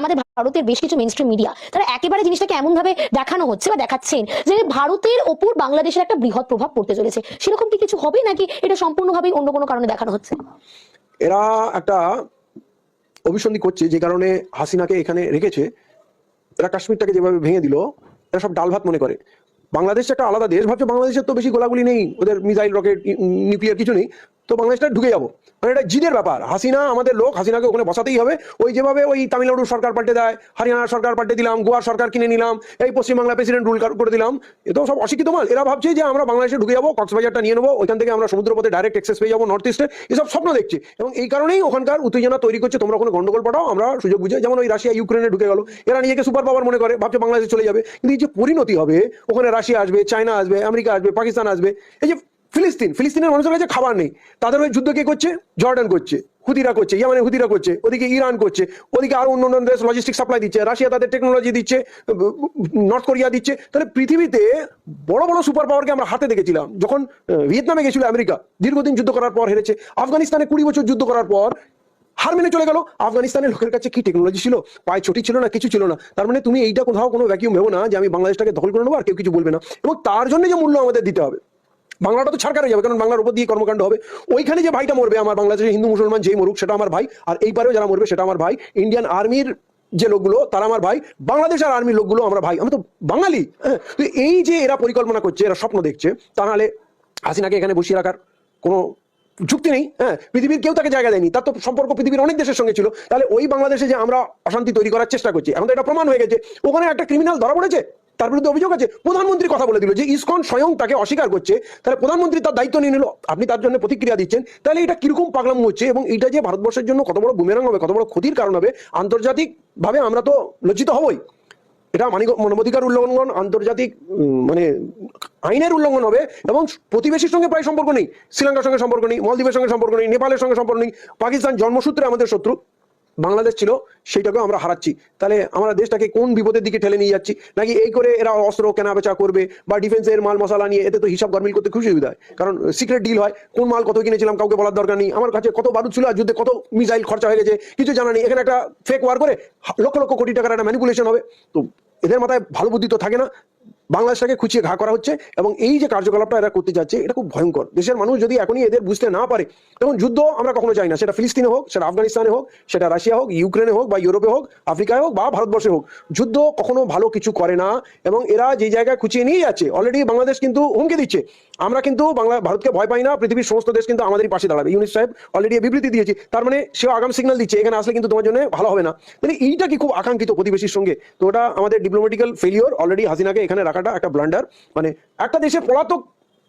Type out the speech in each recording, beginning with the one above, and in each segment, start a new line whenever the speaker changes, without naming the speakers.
আমাদের ভারতের বেশ কিছু মেন স্ট্রিম মিডিয়া তারা একেবারে জিনিসটাকে এমন ভাবে দেখানো হচ্ছে বা দেখাচ্ছেন যে ভারতের ওপর বাংলাদেশের একটা বৃহৎ প্রভাব পড়তে চলেছে। সেরকম কি কিছু হবে নাকি এটা সম্পূর্ণভাবে অন্য কোনো কারণে দেখানো হচ্ছে?
এরা একটা অভিসন্ধি করছে যে কারণে হাসিনাকে এখানে রেখেছে। এরা কাশ্মীরটাকে যেভাবে ভেঙে দিল, এরা সব ডাল ভাত মনে করে। বাংলাদেশ একটা আলাদা দেশ, ভাবছে বাংলাদেশের তো বেশি গোলাগুলি নেই, ওদের মিসাইল, রকেট নিউক্লিয়ার কিছু নেই। তো বাংলাদেশটা ঢুকে যাব। মানে এটা জিদের ব্যাপার। হাসিনা, আমাদের লোক, হাসিনাকে ওখানে বসাতেই হবে। ওই যেভাবে ওই তামিলনাড়ুর সরকার পাল্টে দেয় হরিয়ানার সরকার পাল্টে দিলাম গোয়ার সরকার কিনে নিলাম, এই পশ্চিমবাংলা প্রেসিডেন্ট রুল করে দিলাম, এ তো সব অশিক্ষিত মাল। এরা ভাবছে যে আমরা বাংলাদেশে ঢুকে যাব, কক্সবাজারটা নিয়ে নেব, ওইখান থেকে আমরা সমুদ্রপথে ডাইরেক্ট এক্সেস পেয়ে যাব নর্থ ইস্টে এসব স্বপ্ন দেখছে। এবং এই কারণেই ওখানকার উত্তেজনা তৈরি করছে, তোমরা কোনো গন্ডগোল পাঠাও, আমরা সুযোগ বুঝে, যেমন ওই রাশিয়া ইউক্রেনে ঢুকে গেল। এরা নিজেকে সুপার পাওয়ার মনে করে, ভাবছে বাংলাদেশে চলে যাবে। কিন্তু এই যে পরিণতি হবে, ওখানে রাশিয়া আসবে, চায়না আসবে, আমেরিকা আসবে, পাকিস্তান আসবে, এই যে ফিলিস্তিন, ফিলিস্তিনের মানুষের কাছে খাবার নেই। তাদের ওই যুদ্ধ কে করছে? জর্ডান করছে হুদিরা করছে, ইয়ামানে হুদিরা করছে, ওদিকে ইরান করছে, ওদিকে আরও অন্য অন্য দেশ লজিস্টিক সাপ্লাই দিচ্ছে, রাশিয়া তাদের টেকনোলজি দিচ্ছে নর্থ কোরিয়া দিচ্ছে। তাহলে পৃথিবীতে বড় বড় সুপার পাওয়ারকে আমরা হাতে দেখেছিলাম, যখন ভিয়েতনামে গেছিল আমেরিকা, দীর্ঘদিন যুদ্ধ করার পর হেরেছে। আফগানিস্তানে কুড়ি বছর যুদ্ধ করার পর হার মেনে চলে গেল। আফগানিস্তানের লোকের কাছে কি টেকনোলজি ছিল? পায়ে ছুটি ছিল না, কিছু ছিল না। তার মানে তুমি এইটা কোথাও কোনো ভ্যাকিউম ভেবো না যে আমি বাংলাদেশটাকে দখল করে নেব আর কেউ কিছু বলবে না। এবং তার জন্য যে মূল্য আমাদের দিতে হবে। বাংলাটা তো ছাড়কারে যাবে, কারণ বাংলার উপর দিয়ে কর্মকাণ্ড হবে। ওইখানে যে ভাইটা মরবে, আমার বাংলাদেশের হিন্দু মুসলমান যেই মরুক, সেটা আমার ভাই। আর এই পারেও যারা মরবে, সেটা আমার ভাই। ইন্ডিয়ান আর্মির যে লোকগুলো, তারা আমার ভাই। বাংলাদেশের আর্মির লোকগুলো আমরা ভাই। আমি তো বাঙালি হ্যাঁ। তো এই যে এরা পরিকল্পনা করছে, এরা স্বপ্ন দেখছে, তা নাহলে হাসিনাকে এখানে বসিয়ে রাখার কোনো যুক্তি নেই হ্যাঁ। পৃথিবীর কেউ তাকে জায়গা দেয়নি, তার তো সম্পর্ক পৃথিবীর অনেক দেশের সঙ্গে ছিল। তাহলে ওই বাংলাদেশে যে আমরা অশান্তি তৈরি করার চেষ্টা করছি, এখন তো এটা প্রমাণ হয়ে গেছে। ওখানে একটা ক্রিমিনাল ধরা পড়েছে। তার বিরুদ্ধে অভিযোগ আছে। প্রধানমন্ত্রী কথা বলে দিল যে ইসকন স্বয়ং তাকে অস্বীকার করছে। তাহলে প্রধানমন্ত্রী তার দায়িত্ব নিয়ে নিল। আপনি তার জন্য প্রতিক্রিয়া দিচ্ছেন। তাহলে এটা কীরকম পাগলাম হচ্ছে এবং এটা যে ভারতবর্ষের জন্য কত বড় বুমেরাং হবে, কত বড় ক্ষতির কারণ হবে আন্তর্জাতিক ভাবে আমরা তো লজ্জিত হবই। এটা মানিক মানবাধিকার উল্লঙ্ঘন, আন্তর্জাতিক মানে আইনের উল্লঙ্ঘন হবে এবং প্রতিবেশীর সঙ্গে প্রায় সম্পর্ক নেই। শ্রীলঙ্কার সঙ্গে সম্পর্ক নেই, মলদ্বীপের সঙ্গে সম্পর্ক নেই, নেপালের সঙ্গে সম্পর্ক নেই, পাকিস্তান জন্মসূত্রে আমাদের শত্রু। বাংলাদেশ ছিল, সেইটাকেও আমরা হারাচ্ছি। তাহলে আমরা দেশটাকে কোন বিপদের দিকে ঠেলে নিয়ে যাচ্ছি? নাকি এই করে এরা অস্ত্র কেনা বেচা করবে বা ডিফেন্সের মাল মশলা নিয়ে এতে তো হিসাব গরমিল করতে খুব সুবিধা হয় কারণ সিক্রেট ডিল হয়, কোন মাল কত কিনেছিলাম, কাউকে বলার দরকার নেই। আমার কাছে কত বারুদ ছিল আর যুদ্ধে কত মিসাইল খরচা হয়ে গেছে, কিছু জানা নেই। এখানে একটা ফেক ওয়ার করে লক্ষ লক্ষ কোটি টাকার একটা ম্যানিপুলেশন হবে। তো এদের মাথায় ভালো বুদ্ধি তো থাকে না। বাংলাদেশটাকে খুঁচিয়ে ঘা করা হচ্ছে এবং এই যে কার্যকলাপটা এরা করতে যাচ্ছে, এটা খুব ভয়ঙ্কর। দেশের মানুষ যদি এখনই এদের বুঝতে না পারে এবং যুদ্ধ আমরা কখনো চাই না। সেটা ফিলিস্তিনে হোক, সেটা আফগানিস্তানে হোক, সেটা রাশিয়া হোক, ইউক্রেনে হোক বা ইউরোপে হোক, আফ্রিকায় হোক বা ভারতবর্ষে হোক, যুদ্ধ কখনো ভালো কিছু করে না এবং এরা যে জায়গায় খুঁচিয়ে নিয়ে যাচ্ছে অলরেডি বাংলাদেশ কিন্তু হুমকি দিচ্ছে। আমরা কিন্তু বাংলা, ভারতকে ভয় পাই না, পৃথিবীর সমস্ত দেশ কিন্তু আমাদের পাশে দাঁড়াবে। ইউনিস সাহেব অলরেডি বিবৃতি দিয়েছে, তার মানে সেও আগাম সিগনাল দিচ্ছে, এখানে আসলে কিন্তু তোমার জন্য ভালো হবে না। মানে এইটা কি খুব আকাঙ্ক্ষিত প্রতিবেশীর সঙ্গে? তো ওটা আমাদের ডিপ্লোমেটিক্যাল ফেলিওর অলরেডি হাসিনাকে এখানে রাখাটা একটা ব্লান্ডার মানে একটা দেশের পলাতক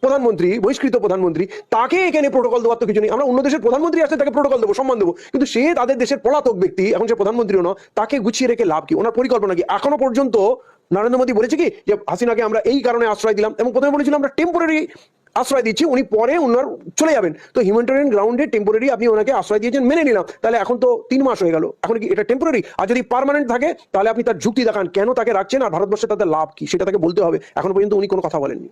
প্রধানমন্ত্রী, বহিষ্কৃত প্রধানমন্ত্রী, তাকে এখানে প্রোটোকল দেওয়ার তো কিছু নেই। আমরা অন্য দেশের প্রধানমন্ত্রী আসলে তাকে প্রোটোকল দেবো, সম্মান দেবো। কিন্তু সে তাদের দেশের পলাতক ব্যক্তি, এখন সে প্রধানমন্ত্রীও না তাকে গুছিয়ে রেখে লাভ কি? ওনার পরিকল্পনা কি? এখনও পর্যন্ত নরেন্দ্র মোদী বলেছে কি যে হাসিনাকে আমরা এই কারণে আশ্রয় দিলাম এবং প্রথমে বলেছিলাম আমরা টেম্পোরারি আশ্রয় দিচ্ছি, উনি পরে ওনার চলে যাবেন। তো হিউম্যানিটেরিয়ান গ্রাউন্ডে টেম্পোরারি আপনি ওনাকে আশ্রয় দিয়েছেন, মেনে নিলাম। তাহলে এখন তো তিন মাস হয়ে গেল। এখন কি এটা টেম্পোরারি আর যদি পারমানেন্ট থাকে, তাহলে আপনি তার যুক্তি দেখান। কেন তাকে রাখছেন? আর ভারতবর্ষে তাদের লাভ কি? সেটা তাকে বলতে হবে। এখন পর্যন্ত উনি কোনো কথা বলেননি।